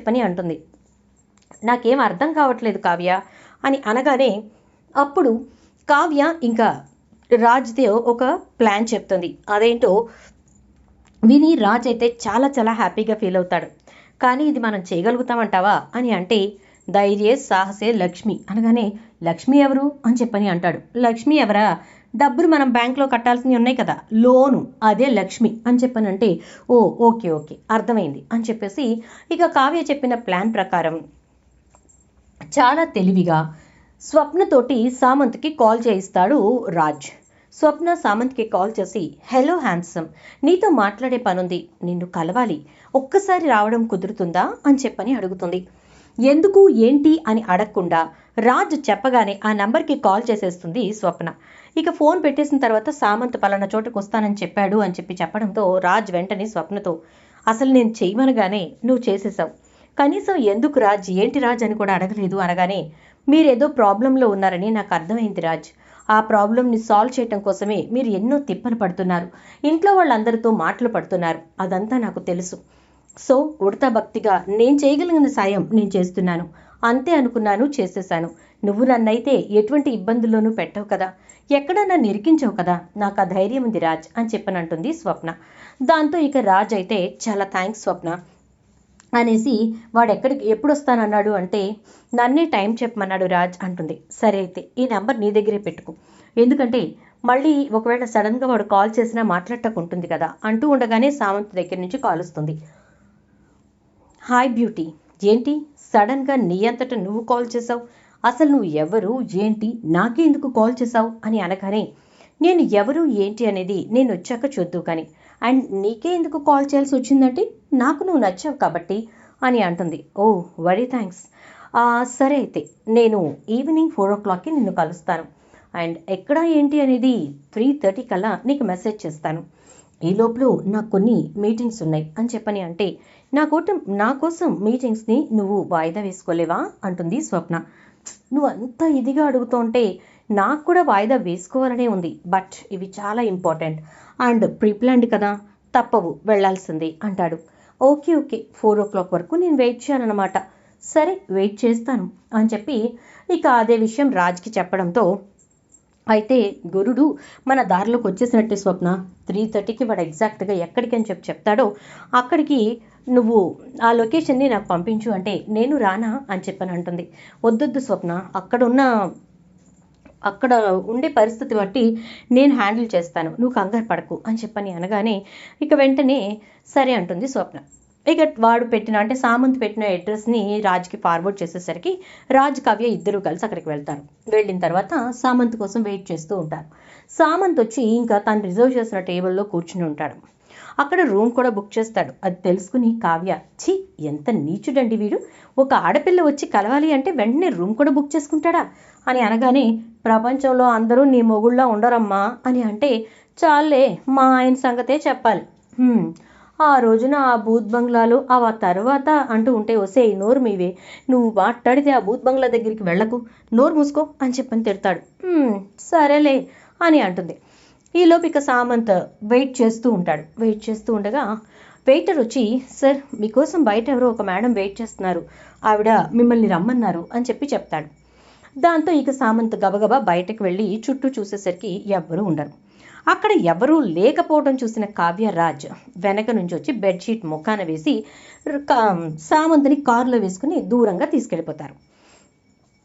పని అంటుంది. నాకేం అర్థం కావట్లేదు కావ్య అని అనగానే అప్పుడు కావ్య ఇంకా రాజ్దేవ్ ఒక ప్లాన్ చెప్తుంది. అదేంటో విని రాజ్ అయితే చాలా చాలా హ్యాపీగా ఫీల్ అవుతాడు. కానీ ఇది మనం చేయగలుగుతామంటావా అని అంటే ధైర్య సాహసే లక్ష్మి అనగానే లక్ష్మి ఎవరు? అని చెప్పని అంటాడు. లక్ష్మి ఎవరా? డబ్బులు మనం బ్యాంక్లో కట్టాల్సినవి ఉన్నాయి కదా లోను అదే లక్ష్మి అని చెప్పానంటే అంటే ఓ ఓకే ఓకే అర్థమైంది అని చెప్పేసి ఇక కావ్య చెప్పిన ప్లాన్ ప్రకారం చాలా తెలివిగా స్వప్నతోటి సామంత్కి కాల్ చేయిస్తాడు రాజ్. స్వప్న సామంత్కి కాల్ చేసి హలో హ్యాండ్సమ్ నీతో మాట్లాడే పనుంది నిన్ను కలవాలి ఒక్కసారి రావడం కుదురుతుందా? అని చెప్పని అడుగుతుంది. ఎందుకు ఏంటి? అని అడగకుండా రాజు చెప్పగానే ఆ నంబర్కి కాల్ చేసేస్తుంది స్వప్న. ఇక ఫోన్ పెట్టేసిన తర్వాత సామంత్ పలానా చోటుకు వస్తానని చెప్పాడు అని చెప్పి చెప్పడంతో రాజ్ వెంటనే స్వప్నతో అసలు నేను చేయమనగానే నువ్వు చేసేసావు. కనీసం ఎందుకు రాజ్? ఏంటి రాజ్ అని కూడా అడగలేదు అనగానే మీరేదో ప్రాబ్లంలో ఉన్నారని నాకు అర్థమైంది రాజ్. ఆ ప్రాబ్లంని సాల్వ్ చేయటం కోసమే మీరు ఎన్నో తిప్పలు పడుతున్నారు. ఇంట్లో వాళ్ళందరితో మాటలు పడుతున్నారు. అదంతా నాకు తెలుసు. సో ఉడతా భక్తిగా నేను చేయగలిగిన సాయం నేను చేస్తున్నాను. అంతే అనుకున్నాను చేసేశాను. నువ్వు నన్నైతే ఎటువంటి ఇబ్బందుల్లోనూ పెట్టవు కదా. ఎక్కడా నన్ను ఇరికించవు కదా. నాకు ఆ ధైర్యం ఉంది రాజ్ అని చెప్పనంటుంది స్వప్న. దాంతో ఇక రాజ్ అయితే చాలా థ్యాంక్స్ స్వప్న అనేసి వాడు ఎక్కడికి ఎప్పుడు వస్తానన్నాడు అంటే నన్నే టైం చెప్పమన్నాడు రాజ్ అంటుంది. సరే అయితే ఈ నెంబర్ నీ దగ్గరే పెట్టుకో. ఎందుకంటే మళ్ళీ ఒకవేళ సడన్గా వాడు కాల్ చేసినా మాట్లాడటకు ఉంటుంది కదా అంటూ ఉండగానే సామంత్ దగ్గర నుంచి కాల్ వస్తుంది. Hi beauty. ఏంటి? సడన్గా నీ అంతట నువ్వు కాల్ చేసావు అసలు నువ్వు ఎవరు? ఏంటి? నాకే ఎందుకు కాల్ చేశావు? అని అనగానే నేను ఎవరు? ఏంటి అనేది నేను వచ్చాక చూద్దు కానీ అండ్ నీకే ఎందుకు కాల్ చేయాల్సి వచ్చిందంటే నాకు నువ్వు నచ్చావు కాబట్టి అని అంటుంది. ఓ వెరీ థ్యాంక్స్ సరే అయితే నేను ఈవినింగ్ ఫోర్ ఓ క్లాక్కి నిన్ను కలుస్తాను. అండ్ ఎక్కడ ఏంటి అనేది త్రీ థర్టీ కల్లా నీకు మెసేజ్ చేస్తాను. ఈ లోపల నాకు కొన్ని మీటింగ్స్ ఉన్నాయి అని చెప్పని అంటే నా కోటం నా కోసం మీటింగ్స్ని నువ్వు వాయిదా వేసుకోలేవా? అంటుంది స్వప్న. నువ్వు అంత ఇదిగా అడుగుతుంటే నాకు కూడా వాయిదా వేసుకోవాలనే ఉంది. బట్ ఇవి చాలా ఇంపార్టెంట్ అండ్ ప్రీప్లాన్డ్ కదా తప్పవు వెళ్ళాల్సిందే అంటాడు. Okay okay four o'clock వరకు నేను వెయిట్ చేయాలన్నమాట. సరే వెయిట్ చేస్తాను అని చెప్పి ఇక అదే విషయం రాజ్కి చెప్పడంతో అయితే గురుడు మన దారిలోకి వచ్చేసినట్టే స్వప్న త్రీ థర్టీకి వాడు ఎగ్జాక్ట్గా ఎక్కడికి అని చెప్పి చెప్తాడో అక్కడికి నువ్వు ఆ లొకేషన్ని నాకు పంపించు అంటే నేను రానా అని చెప్పని అంటుంది. వద్దొద్దు స్వప్న అక్కడ ఉన్న అక్కడ ఉండే పరిస్థితి బట్టి నేను హ్యాండిల్ చేస్తాను నువ్వు కంగారు పడకు అని చెప్పని అనగానే ఇక వెంటనే సరే అంటుంది స్వప్న. ఇక వాడు పెట్టిన అంటే సామంత్ పెట్టిన అడ్రస్ని రాజ్కి ఫార్వర్డ్ చేసేసరికి రాజ్ కావ్య ఇద్దరు కలిసి అక్కడికి వెళ్తారు. వెళ్ళిన తర్వాత సామంత్ కోసం వెయిట్ చేస్తూ ఉంటారు. సామంత్ వచ్చి ఇంకా తను రిజర్వ్ చేసిన టేబుల్లో కూర్చుని ఉంటాడు. అక్కడ రూమ్ కూడా బుక్ చేస్తాడు. అది తెలుసుకుని కావ్య ఛీ ఎంత నీచుడండి వీడు. ఒక ఆడపిల్ల వచ్చి కలవాలి అంటే వెంటనే రూమ్ కూడా బుక్ చేసుకుంటాడా? అని అనగానే ప్రపంచంలో అందరూ నీ మొగుళ్ళ ఉండరమ్మా అని అంటే చాలే మా ఆయన సంగతే చెప్పాలి. ఆ రోజున ఆ బూత్ బంగ్లాలో ఆ తర్వాత అంటూ ఉంటే వసే నోరు మీవే. నువ్వు మాట్లాడితే ఆ బూత్ బంగ్లా దగ్గరికి వెళ్ళకు. నోరు మూసుకో అని చెప్పని తిడతాడు. సరేలే అని అంటుంది. ఈలోపు ఇక సామంత్ వెయిట్ చేస్తూ ఉంటాడు. వెయిట్ చేస్తూ ఉండగా వెయిటర్ వచ్చి సార్ మీకోసం బయట ఎవరో ఒక మేడం వెయిట్ చేస్తున్నారు. ఆవిడ మిమ్మల్ని రమ్మన్నారు అని చెప్పి చెప్తాడు. దాంతో ఇక సామంత్ గబగబా బయటకు వెళ్ళి చుట్టూ చూసేసరికి ఎవ్వరూ ఉండరు. అక్కడ ఎవరూ లేకపోవడం చూసిన కావ్యరాజ్ వెనక నుంచి వచ్చి బెడ్షీట్ ముఖాన వేసి కా- కారులో వేసుకుని దూరంగా తీసుకెళ్ళిపోతారు.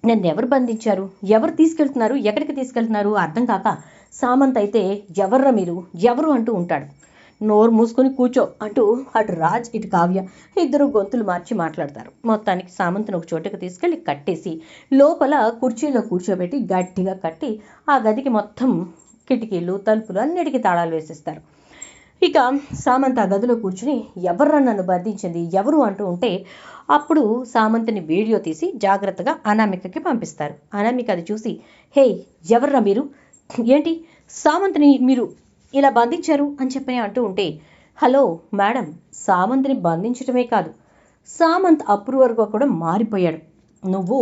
నన్ను ఎవరు బంధించారు? ఎవరు తీసుకెళ్తున్నారు? ఎక్కడికి తీసుకెళ్తున్నారు? అర్థం కాక సామంత్ అయితే ఎవర్రా మీరు? ఎవరు? అంటూ ఉంటాడు. నోరు మూసుకొని కూర్చో అంటూ అటు రాజ్ ఇటు కావ్య ఇద్దరు గొంతులు మార్చి మాట్లాడతారు. మొత్తానికి సామంతుని ఒక చోటుకు తీసుకెళ్ళి కట్టేసి లోపల కుర్చీలో కూర్చోబెట్టి గట్టిగా కట్టి ఆ గదికి మొత్తం కిటికీలు తలుపులు అన్నిటికీ తాళాలు వేసేస్తారు. ఇక సామంత ఆ గదిలో కూర్చుని ఎవర్రా నన్ను బంధించింది ఎవరు అంటూ ఉంటే అప్పుడు సామంతని వీడియో తీసి జాగ్రత్తగా అనామికకి పంపిస్తారు. అనామిక అది చూసి హే ఎవర్రా మీరు? ఏంటి? సామంత్ని మీరు ఇలా బంధించారు? అని చెప్పని అంటూ ఉంటే హలో మేడం సామంత్ని బంధించడమే కాదు సామంత్ అప్రూవర్గా కూడా మారిపోయాడు. నువ్వు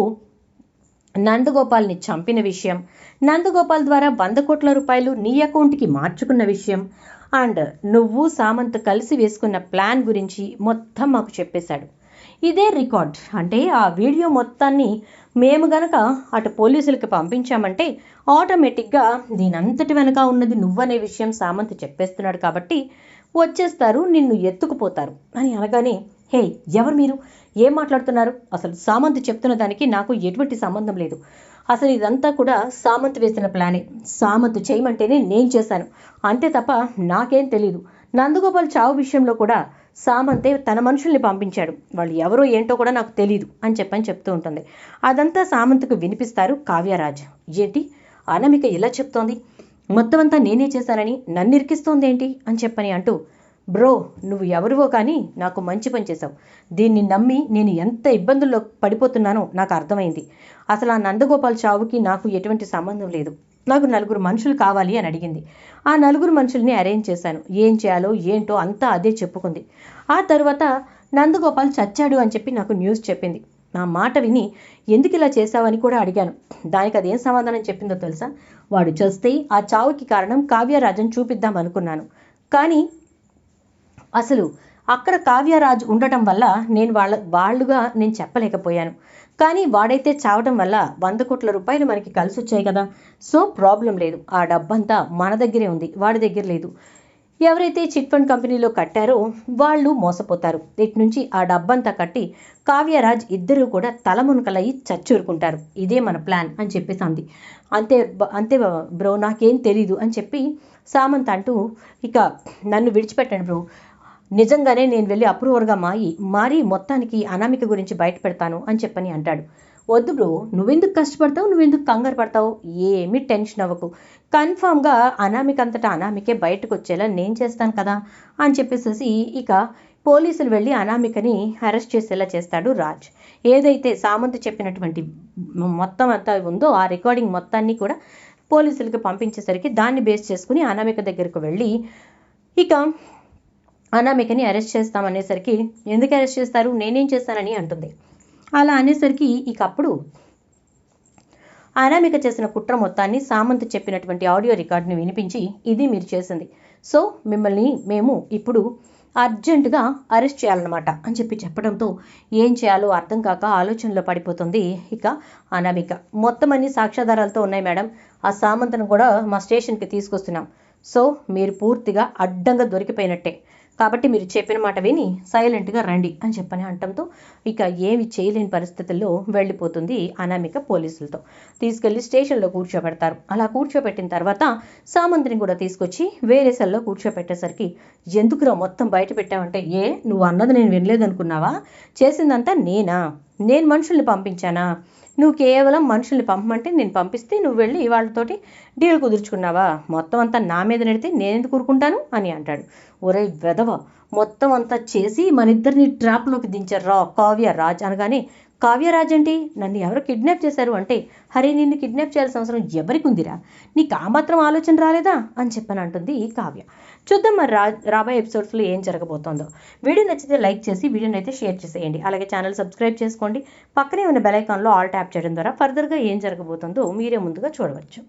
నందగోపాల్ని చంపిన విషయం నందగోపాల్ ద్వారా వంద కోట్ల రూపాయలు నీ అకౌంట్కి మార్చుకున్న విషయం అండ్ నువ్వు సామంత్ కలిసి వేసుకున్న ప్లాన్ గురించి మొత్తం మాకు చెప్పేశాడు. ఇదే రికార్డ్. అంటే ఆ వీడియో మొత్తాన్ని మేము గనక అటు పోలీసులకి పంపించామంటే ఆటోమేటిక్గా దీనంతటి వెనక ఉన్నది నువ్వనే విషయం సామంత్ చెప్పేస్తున్నాడు కాబట్టి వచ్చేస్తారు నిన్ను ఎత్తుకుపోతారు అని అనగానే హే ఎవరు మీరు? ఏం మాట్లాడుతున్నారు? అసలు సామంత్ చెప్తున్న దానికి నాకు ఎటువంటి సంబంధం లేదు. అసలు ఇదంతా కూడా సామంత్ వేసిన ప్లానే. సామంత్ చేయమంటేనే నేను చేశాను. అంతే తప్ప నాకేం తెలియదు నందగోపాల్ చావు విషయంలో కూడా సామంతే తన మనుషుల్ని పంపించాడు. వాళ్ళు ఎవరో ఏంటో కూడా నాకు తెలియదు అని చెప్పని చెప్తూ ఉంటుంది. అదంతా సామంత్కు వినిపిస్తారు కావ్యరాజ్. ఏంటి? అనమిక ఇలా చెప్తోంది? మొత్తం అంతా నేనే చేశానని నన్ను ఇరికిస్తోంది ఏంటి అని చెప్పని అంటూ బ్రో నువ్వు ఎవరివో కానీ నాకు మంచి పని చేశావు. దీన్ని నమ్మి నేను ఎంత ఇబ్బందుల్లో పడిపోతున్నానో నాకు అర్థమైంది. అసలు ఆ నందగోపాల్ చావుకి నాకు ఎటువంటి సంబంధం లేదు. నాకు నలుగురు మనుషులు కావాలి అని అడిగింది. ఆ నలుగురు మనుషుల్ని అరేంజ్ చేశాను. ఏం చేయాలో ఏంటో అంతా అదే చెప్పుకుంది. ఆ తర్వాత నందగోపాల్ చచ్చాడు అని చెప్పి నాకు న్యూస్ చెప్పింది. నా మాట విని ఎందుకు ఇలా చేశావని కూడా అడిగాను. దానికి అదేం సమాధానం చెప్పిందో తెలుసా? వాడు చస్తే ఆ చావుకి కారణం కావ్యరాజన్ చూపిద్దాం అనుకున్నాను. కానీ అసలు అక్కడ కావ్యరాజ్ ఉండటం వల్ల నేను వాళ్ళ వాళ్ళుగా నేను చెప్పలేకపోయాను. కానీ వాడైతే చావడం వల్ల వంద కోట్ల రూపాయలు మనకి కలిసి వచ్చాయి కదా. సో ప్రాబ్లం లేదు. ఆ డబ్బంతా మన దగ్గరే ఉంది. వాడి దగ్గర లేదు. ఎవరైతే చిట్ ఫండ్ కంపెనీలో కట్టారో వాళ్ళు మోసపోతారు. ఇటు నుంచి ఆ డబ్బంతా కట్టి కావ్యరాజ్ ఇద్దరూ కూడా తలమునకలయ్యి చచ్చూరుకుంటారు. ఇదే మన ప్లాన్ అని చెప్పేసి అంది అంతే అంతే బ్రో నాకేం తెలీదు అని చెప్పి సామంత్ అంటూ ఇక నన్ను విడిచిపెట్టండి బ్రో. నిజంగానే నేను వెళ్ళి అప్రూవర్గా మారి మారి మొత్తానికి అనామిక గురించి బయట పెడతాను అని చెప్పని అంటాడు. వద్దు బ్రో నువ్వెందుకు కష్టపడతావు? నువ్వెందుకు కంగారు పడతావు? ఏమీ టెన్షన్ అవ్వకు. కన్ఫామ్గా అనామిక అంతటా అనామికే బయటకు వచ్చేలా నేను చేస్తాను కదా అని చెప్పేసి ఇక పోలీసులు వెళ్ళి అనామికని అరెస్ట్ చేసేలా చేస్తాడు రాజ్. ఏదైతే సామంత్ చెప్పినటువంటి మొత్తం అంతా ఉందో ఆ రికార్డింగ్ మొత్తాన్ని కూడా పోలీసులకి పంపించేసరికి దాన్ని బేస్ చేసుకుని అనామిక దగ్గరకు వెళ్ళి ఇక అనామికని అరెస్ట్ చేస్తామనేసరికి ఎందుకు అరెస్ట్ చేస్తారు? నేనేం చేస్తానని అంటుంది. అలా అనేసరికి ఇక అప్పుడు అనామిక చేసిన కుట్ర మొత్తాన్ని సామంత్ చెప్పినటువంటి ఆడియో రికార్డుని వినిపించి ఇది మీరు చేసింది. సో మిమ్మల్ని మేము ఇప్పుడు అర్జెంటుగా అరెస్ట్ చేయాలన్నమాట అని చెప్పి చెప్పడంతో ఏం చేయాలో అర్థం కాక ఆలోచనలో పడిపోతుంది ఇక అనామిక. మొత్తం అన్ని సాక్ష్యాధారాలతో ఉన్నాయి మేడం. ఆ సామంతను కూడా మా స్టేషన్కి తీసుకొస్తున్నాం. సో మీరు పూర్తిగా అడ్డంగా దొరికిపోయినట్టే. కాబట్టి మీరు చెప్పిన మాట విని సైలెంట్గా రండి అని చెప్పని అంటంతో ఇక ఏమి చేయలేని పరిస్థితుల్లో వెళ్ళిపోతుంది అనామిక పోలీసులతో. తీసుకెళ్ళి స్టేషన్లో కూర్చోబెడతారు. అలా కూర్చోబెట్టిన తర్వాత సామంతిని కూడా తీసుకొచ్చి వేరే సెల్లో కూర్చోబెట్టేసరికి ఎందుకురా మొత్తం బయట పెట్టావంటే? ఏ నువ్వు అన్నది నేను వినలేదనుకున్నావా? చేసిందంతా నేనా? నేను మనుషుల్ని పంపించానా? నువ్వు కేవలం మనుషుల్ని పంపమంటే నేను పంపిస్తే నువ్వు వెళ్ళి వాళ్ళతోటి డీల్ కుదుర్చుకున్నావా? మొత్తం అంతా నా మీద నెడితే నేను ఎందుకు ఊరుకుంటాను? అని అంటాడు. ఒరే వెధవ మొత్తం అంతా చేసి మన ఇద్దరిని ట్రాప్లోకి దించారు? రా కావ్య రాజ్ అనగానే కావ్యరాజ్ ఏంటి? నన్ను ఎవరు కిడ్నాప్ చేశారు అంటే హరి నిన్ను కిడ్నాప్ చేయాల్సిన అవసరం ఎవరికి ఉందిరా నీకు ఆ మాత్రం ఆలోచన రాలేదా? అని చెప్పని అంటుంది ఈ కావ్య. చూద్దాం మరి రా రాబోయే ఎపిసోడ్స్లో ఏం జరగబోతోందో. వీడియో నచ్చితే లైక్ చేసి వీడియోని అయితే షేర్ చేసేయండి. అలాగే ఛానల్ సబ్స్క్రైబ్ చేసుకోండి. పక్కనే ఉన్న బెల్ ఐకాన్లో ఆల్ ట్యాప్ చేయడం ద్వారా ఫర్దర్గా ఏం జరగబోతుందో మీరే ముందుగా చూడవచ్చు.